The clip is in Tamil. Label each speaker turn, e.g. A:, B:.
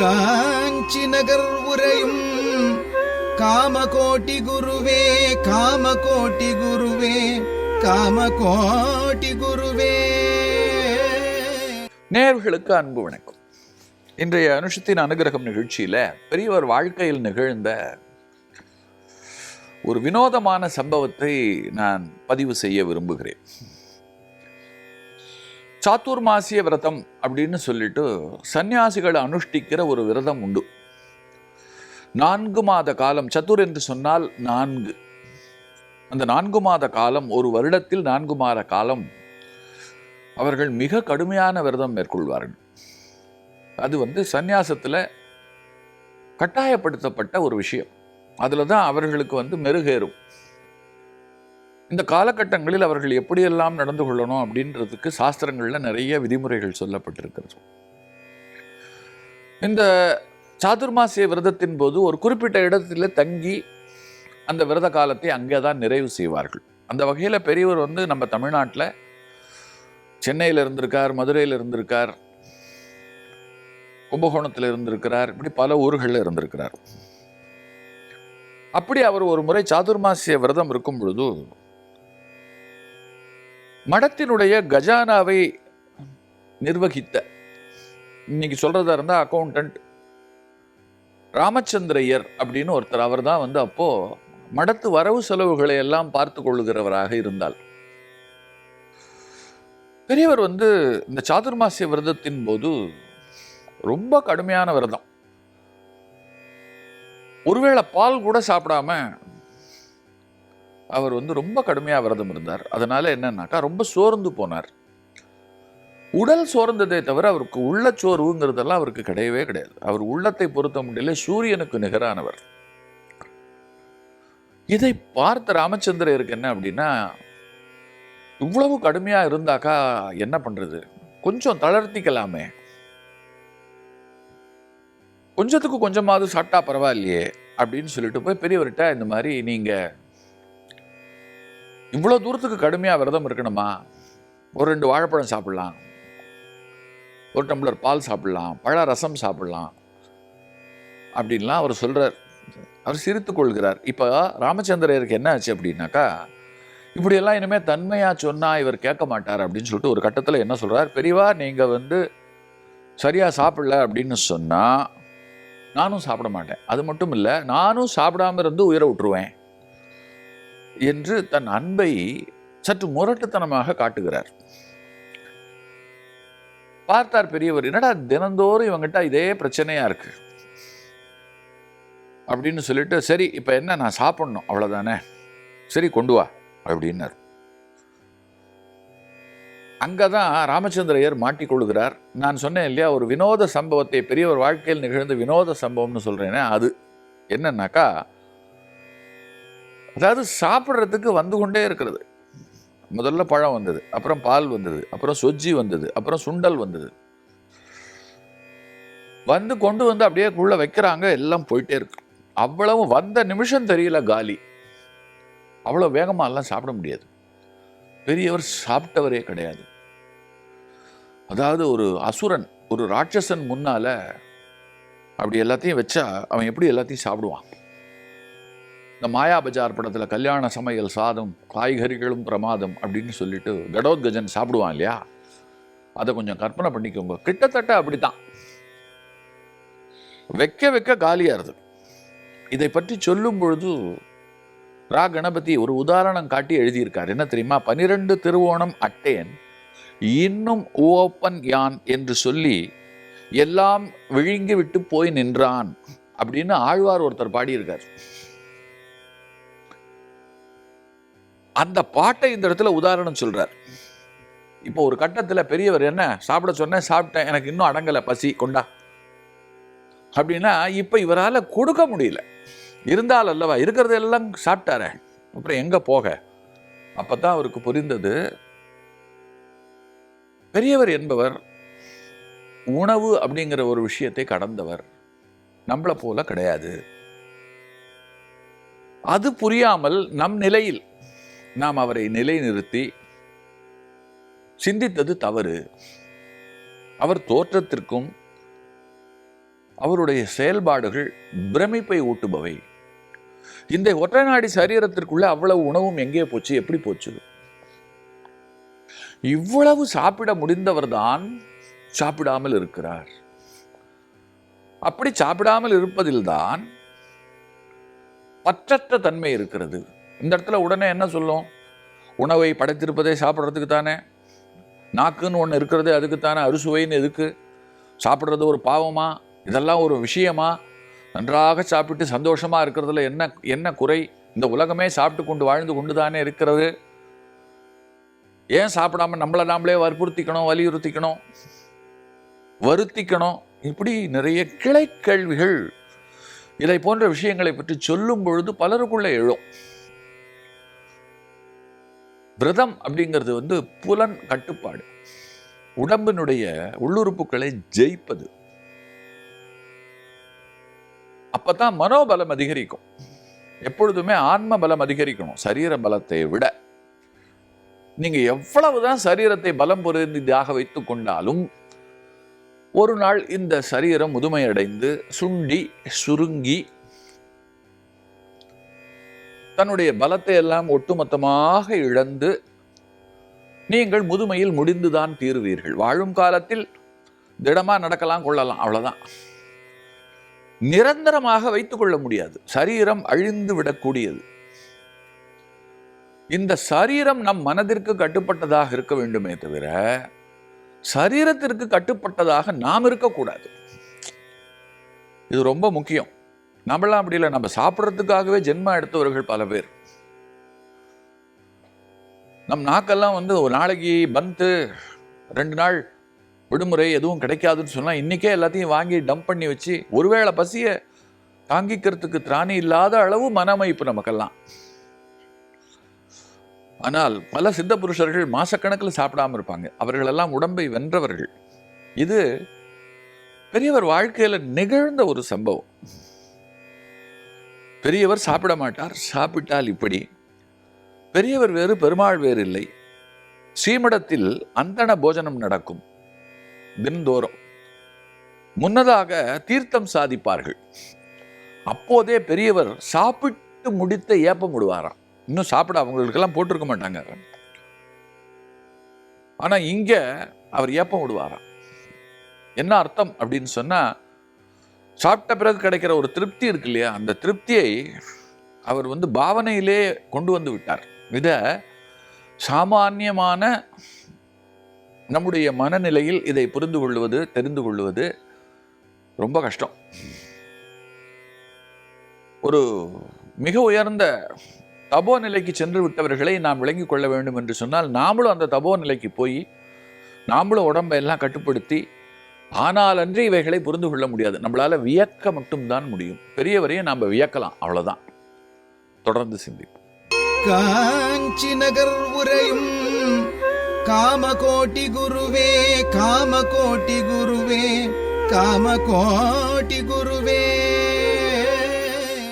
A: காஞ்சி நகர் உரையும் காமகோட்டி குருவே காமகோட்டி குருவே காமகோட்டி குருவே.
B: நேர்வுகளுக்கு அன்பு வணக்கம். இன்றைய அனுஷத்தின் அனுகிரகம் நிகழ்ச்சியில பெரியவர் வாழ்க்கையில் நிகழ்ந்த ஒரு வினோதமான சம்பவத்தை நான் பதிவு செய்ய விரும்புகிறேன். சாத்துர்மாசிய விரதம் அப்படின்னு சொல்லிட்டு சன்னியாசிகள் அனுஷ்டிக்கிற ஒரு விரதம் உண்டு. நான்கு மாத காலம் சத்துர் என்று சொன்னால் நான்கு. அந்த நான்கு மாத காலம் ஒரு வருடத்தில் நான்கு மாத காலம் அவர்கள் மிக கடுமையான விரதம் மேற்கொள்வார்கள். அது வந்து சந்நியாசத்தில் கட்டாயப்படுத்தப்பட்ட ஒரு விஷயம். அதில் தான் அவர்களுக்கு வந்து மெருகேறும். இந்த காலகட்டங்களில் அவர்கள் எப்படியெல்லாம் நடந்து கொள்ளணும் அப்படின்றதுக்கு சாஸ்திரங்களில் நிறைய விதிமுறைகள் சொல்லப்பட்டிருக்கிறது. இந்த சாதுர்மாசிய விரதத்தின் போது ஒரு குறிப்பிட்ட இடத்துல தங்கி அந்த விரத காலத்தை அங்கே தான் நிறைவு செய்வார்கள். அந்த வகையில் பெரியவர் வந்து நம்ம தமிழ்நாட்டில் சென்னையில் இருந்திருக்கார் மதுரையில் இருந்திருக்கார் கும்பகோணத்தில் இருந்திருக்கிறார் இப்படி பல ஊர்களில் இருந்திருக்கிறார். அப்படி அவர் ஒரு முறை சாதுர்மாசிய விரதம் இருக்கும் பொழுது மடத்தினுடைய கஜானாவை நிர்வகித்த இன்னைக்கு சொல்றதா இருந்தால் அக்கௌண்டன்ட் ராமச்சந்திரையர் அப்படின்னு ஒருத்தர் அவர் தான் வந்து அப்போ மடத்து வரவு செலவுகளை எல்லாம் பார்த்து கொள்ளுகிறவராக இருந்தால். பெரியவர் வந்து இந்த சாதுர்மாசிய விரதத்தின் போது ரொம்ப கடுமையான விரதம் ஒருவேளை பால் கூட சாப்பிடாம அவர் வந்து ரொம்ப கடுமையாக விரதம் இருந்தார். அதனால என்னன்னாக்கா ரொம்ப சோர்ந்து போனார். உடல் சோர்ந்ததே தவிர அவருக்கு உள்ள சோர்வுங்கிறதெல்லாம் அவருக்கு கிடையவே கிடையாது. அவர் உள்ளத்தை பொறுத்த முடியல சூரியனுக்கு நிகரானவர். இதை பார்த்த ராமச்சந்திரருக்கு என்ன அப்படின்னா இவ்வளவு கடுமையாக இருந்தாக்கா என்ன பண்றது? கொஞ்சம் தளர்த்திக்கலாமே. கொஞ்சத்துக்கு கொஞ்சமாவது சாப்பிட்டா பரவாயில்லையே அப்படின்னு சொல்லிட்டு போய் பெரியவர்கிட்ட இந்த மாதிரி நீங்க இவ்வளோ தூரத்துக்கு கடுமையாக விரதம் இருக்கணுமா? ஒரு ரெண்டு வாழைப்பழம் சாப்பிட்லாம். ஒரு டம்ளர் பால் சாப்பிட்லாம். பழ ரசம் சாப்பிடலாம். அப்படின்லாம் அவர் சொல்கிறார் அவர் சிரித்து கொள்கிறார். இப்போ ராமச்சந்திரருக்கு என்ன ஆச்சு அப்படின்னாக்கா இப்படியெல்லாம் இனிமேல் தன்மையாக சொன்னால் இவர் கேட்க மாட்டார் அப்படின்னு சொல்லிட்டு ஒரு கட்டத்தில் என்ன சொல்கிறார் பெரியவா நீங்கள் வந்து சரியாக சாப்பிடல அப்படின்னு சொன்னால் நானும் சாப்பிட மாட்டேன். அது மட்டும் இல்லை நானும் சாப்பிடாம இருந்து உயிரை விட்டுருவேன். என்று தன் அன்பை சற்று முரட்டுத்தனமாக காட்டுகிறார். பார்த்தார் பெரியவர் என்னடா தினந்தோறும் இவங்கிட்ட இதே பிரச்சனையா இருக்கு? அப்படின்னு சொல்லிட்டு சரி இப்போ என்ன நான் சாப்பிடணும் அவ்வளோதானே சரி கொண்டு வா அப்படின்னார். அங்கே தான் ராமச்சந்திரையர் மாட்டிக்கொள்கிறார் நான் சொன்னேன் இல்லையா ஒரு வினோத சம்பவத்தை பெரியவர் வாழ்க்கையில் நிகழ்ந்த வினோத சம்பவம்னு சொல்கிறேனே அது என்னன்னாக்கா அதாவது சாப்பிட்றதுக்கு வந்து கொண்டே இருக்கிறது. முதல்ல பழம் வந்தது அப்புறம் பால் வந்தது அப்புறம் சொஜ்ஜி வந்தது அப்புறம் சுண்டல் வந்தது. வந்து கொண்டு வந்து அப்படியே உள்ள வைக்கிறாங்க எல்லாம் போயிட்டே இருக்கு. அவ்வளவு வந்த நிமிஷம் தெரியல காலி. அவ்வளோ வேகமாக எல்லாம் சாப்பிட முடியாது. பெரியவர் சாப்பிட்டவரே கிடையாது. அதாவது ஒரு அசுரன் ஒரு ராட்சசன் முன்னால் அப்படி எல்லாத்தையும் வச்சா அவன் எப்படி எல்லாத்தையும் சாப்பிடுவான்? இந்த மாயா பஜார் படத்தில் கல்யாண சமையல் சாதம் காய்கறிகளும் பிரமாதம் அப்படின்னு சொல்லிட்டு கடோத்கஜன் சாப்பிடுவான் இல்லையா? அதை கொஞ்சம் கற்பனை பண்ணிக்கோங்க. கிட்டத்தட்ட அப்படித்தான். வைக்க வைக்க காலியாருது இதை பற்றி சொல்லும் பொழுது ரா கணபதி ஒரு உதாரணம் காட்டி எழுதியிருக்கார். என்ன தெரியுமா? பனிரெண்டு திருவோணம் அட்டேன் இன்னும் ஓப்பன் யான் என்று சொல்லி எல்லாம் விழுங்கி விட்டு போய் நின்றான் அப்படின்னு ஆழ்வார் ஒருத்தர் பாடியிருக்கார். அந்த பாட்டை இந்த இடத்துல உதாரணம் சொல்கிறார் இப்போ ஒரு கட்டத்தில் பெரியவர் என்ன சாப்பிட சொன்னேன் சாப்பிட்டேன் எனக்கு இன்னும் அடங்கலை பசி கொண்டா. அப்படின்னா இப்போ இவரால் கொடுக்க முடியல. இருந்தால் அல்லவா இருக்கிறதெல்லாம் சாப்பிட்டாரே அப்புறம் எங்கே போக? அப்போ தான் அவருக்கு புரிந்தது பெரியவர் என்பவர் உணவு அப்படிங்கிற ஒரு விஷயத்தை கடந்தவர் நம்மளை போல கிடையாது. அது புரியாமல் நம் நிலையில் நாம் அவரை நிலைநிறுத்தி சிந்தித்தது தவறு. அவர் தோற்றத்திற்கும் அவருடைய செயல்பாடுகள் பிரமிப்பை ஊட்டுபவை. இந்த ஒற்றை நாடி சரீரத்திற்குள்ள அவ்வளவு உணவும் எங்கே போச்சு எப்படி போச்சு? இவ்வளவு சாப்பிட முடிந்தவர்தான் சாப்பிடாமல் இருக்கிறார். அப்படி சாப்பிடாமல் இருப்பதில்தான் பற்றற்ற தன்மை இருக்கிறது. இந்த இடத்துல உடனே என்ன சொல்லும்? உணவை படைத்திருப்பதே சாப்பிட்றதுக்கு தானே நாக்குன்னு ஒன்று இருக்கிறது அதுக்கு தானே அறுசுவைன்னு எதுக்கு? சாப்பிட்றது ஒரு பாவமா? இதெல்லாம் ஒரு விஷயமா? நன்றாக சாப்பிட்டு சந்தோஷமாக இருக்கிறதுல என்ன என்ன குறை? இந்த உலகமே சாப்பிட்டு கொண்டு வாழ்ந்து கொண்டு தானே இருக்கிறது. ஏன் சாப்பிடாம நம்மளை நாமளே வற்புறுத்திக்கணும் வலியுறுத்திக்கணும்? வருத்திக்கணும்? இப்படி நிறைய கிளை கேள்விகள். இதை போன்ற விஷயங்களை பற்றி சொல்லும் பொழுது பலருக்குள்ளே எழும். விரதம் அப்படிங்கிறது வந்து புலன் கட்டுப்பாடு. உடம்பினுடைய உள்ளுறுப்புகளை ஜெயிப்பது. அப்பதான் மனோபலம் அதிகரிக்கும். எப்பொழுதுமே ஆன்ம பலம் அதிகரிக்கணும் சரீர பலத்தை விட. நீங்க எவ்வளவுதான் சரீரத்தை பலம் பொருந்திதாக வைத்துக் கொண்டாலும் ஒரு நாள் இந்த சரீரம் முதுமையடைந்து சுண்டி சுருங்கி தன்னுடைய பலத்தை எல்லாம் ஒட்டுமொத்தமாக இழந்து நீங்கள் முதுமையில் முடிந்துதான் தீருவீர்கள். வாழும் காலத்தில் திடமா நடக்கலாம் கொள்ளலாம் அவ்வளவுதான். நிரந்தரமாக வைத்து கொள்ள முடியாது. சரீரம் அழிந்து விடக்கூடியது. இந்த சரீரம் நம் மனதிற்கு கட்டுப்பட்டதாக இருக்க வேண்டுமே தவிர சரீரத்திற்கு கட்டுப்பட்டதாக நாம் இருக்கக்கூடாது. இது ரொம்ப முக்கியம். நம்மளாம் அப்படி இல்லை. நம்ம சாப்பிட்றதுக்காகவே ஜென்மம் எடுத்தவர்கள் பல பேர். நம் நாக்கெல்லாம் வந்து ஒரு நாளைக்கு பந்து ரெண்டு நாள் விடுமுறை எதுவும் கிடைக்காதுன்னு சொன்னால் இன்னைக்கே எல்லாத்தையும் வாங்கி டம்ப் பண்ணி வச்சு ஒருவேளை பசியை தாங்கிக்கிறதுக்கு திராணி இல்லாத அளவு மனமைப்பு நமக்கெல்லாம். ஆனால் பல சித்த புருஷர்கள் மாசக்கணக்கில் சாப்பிடாம இருப்பாங்க. அவர்களெல்லாம் உடம்பை வென்றவர்கள். இது பெரியவர் வாழ்க்கையில நிகழ்ந்த ஒரு சம்பவம். பெரியவர் சாப்பிட மாட்டார் சாப்பிட்டால் இப்படி. பெரியவர் வேறு பெருமாள் வேறு இல்லை. ஸ்ரீமடத்தில் அந்தண போஜனம் நடக்கும் தினந்தோறும். முன்னதாக தீர்த்தம் சாதிப்பார்கள். அப்போதே பெரியவர் சாப்பிட்டு முடித்த ஏப்பம் விடுவாராம். இன்னும் சாப்பிட அவங்களுக்கெல்லாம் போட்டிருக்க மாட்டாங்க. ஆனால் இங்கே அவர் ஏப்பம் விடுவாராம். என்ன அர்த்தம் அப்படின்னு சொன்னால் சாப்பிட்ட பிறகு கிடைக்கிற ஒரு திருப்தி இருக்கு இல்லையா? அந்த திருப்தியை அவர் வந்து பாவனையிலே கொண்டு வந்து விட்டார். இதை சாமானியமான நம்முடைய மனநிலையில் இதை புரிந்து கொள்வது தெரிந்து கொள்வது ரொம்ப கஷ்டம். ஒரு மிக உயர்ந்த தபோ நிலைக்கு சென்று விட்டவர்களை நாம் விளங்கிக் கொள்ள வேண்டும் என்று சொன்னால் நாமளும் அந்த தபோ நிலைக்கு போய் நாமளும் உடம்பை எல்லாம் கட்டுப்படுத்தி ஆனால் அன்றி இவைகளை புரிந்து கொள்ள முடியாது. நம்மளால வியக்க மட்டும்தான் முடியும். பெரியவரையும் நாம் வியக்கலாம். அவ்வளவுதான். தொடர்ந்து சிந்திப்போம்.
A: காஞ்சி நகர் உரையும் காமகோட்டி குருவே காமகோட்டி குருவே காமகோட்டி குருவே.